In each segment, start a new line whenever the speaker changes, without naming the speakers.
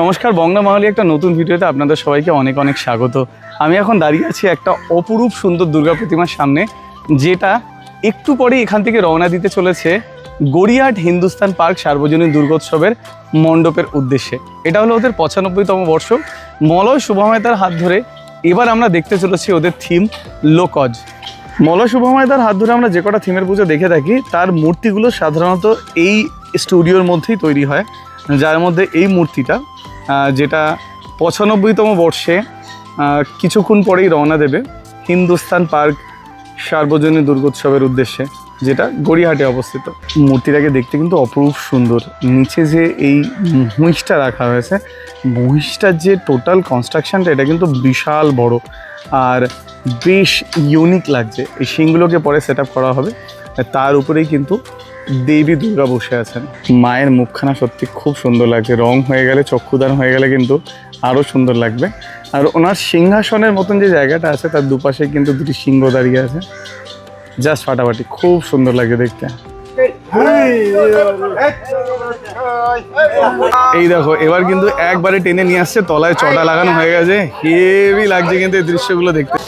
নমস্কার বংলা মাহলি একটা নতুন ভিডিওতে আপনাদের সবাইকে অনেক অনেক স্বাগত। আমি এখন দাঁড়িয়ে আছি একটা অপরূপ সুন্দর দুর্গা প্রতিমার সামনে, যেটা একটু পরে এখান থেকে রওনা দিতে চলেছে গড়িয়াহাট হিন্দুস্তান পার্ক সার্বজনীন দুর্গোৎসবের মণ্ডপের উদ্দেশ্যে। এটা হলো ওদের পঁচানব্বইতম বর্ষ। মলয় শুভময়তার হাত ধরে এবার আমরা দেখতে চলেছি ওদের থিম লোকজ। মলয় শুভময়তার হাত ধরে আমরা যে কটা থিমের পুজো দেখে থাকি, তার মূর্তিগুলো সাধারণত এই স্টুডিওর মধ্যেই তৈরি হয়, যার মধ্যে এই মূর্তিটা যেটা পঁচানব্বইতম বর্ষে কিছুক্ষণ পরেই রওনা দেবে হিন্দুস্তান পার্ক সার্বজনীন দুর্গোৎসবের উদ্দেশ্যে, যেটা গড়িয়াহাটে অবস্থিত। মূর্তিটাকে দেখতে কিন্তু অপরূপ সুন্দর। নিচে যে এই মহিষটা রাখা হয়েছে, মহিষটার যে টোটাল কনস্ট্রাকশনটা এটা কিন্তু বিশাল বড়। আর বেশ ইউনিক লাগছে। এই শিংগুলোকে পরে সেট করা হবে। তার উপরেই কিন্তু দেবী দুর্গা বসে আছেন। মায়ের মুখখানা সত্যি খুব সুন্দর লাগছে। রং হয়ে গেলে, চক্ষুদান হয়ে গেলে কিন্তু আরও সুন্দর লাগবে। আর ওনার সিংহাসনের মতন যে জায়গাটা আছে, তার দুপাশে কিন্তু দুটি সিংহ দাঁড়িয়ে আছে। জাস্ট ফাটাফাটি, খুব সুন্দর লাগে দেখতে। এই দেখো, এবার কিন্তু একবারে টেনে নিয়ে আসছে, তলায় চটা লাগানো হয়ে গেছে। হেভি লাগছে কিন্তু এই দৃশ্যগুলো দেখতে।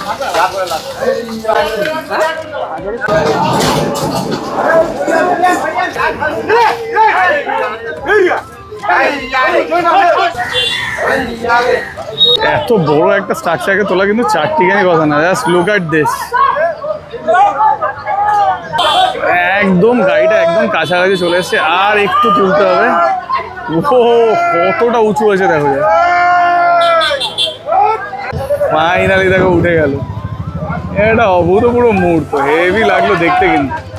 এত বড় একটা স্ট্রাকচারকে তোলা কিন্তু চারটিখানি কথা না, জাস্ট লুক অ্যাট দিস একদম গাড়িটা একদম কাছাকাছি চলে এসেছে, আর একটু তুলতে হবে। কতটা উঁচু হয়েছে দেখো। ফাইনালি দেখো, উঠে গেল। এটা অভূতপূর্ব মুহূর্ত হেভি লাগল দেখতে কিন্তু।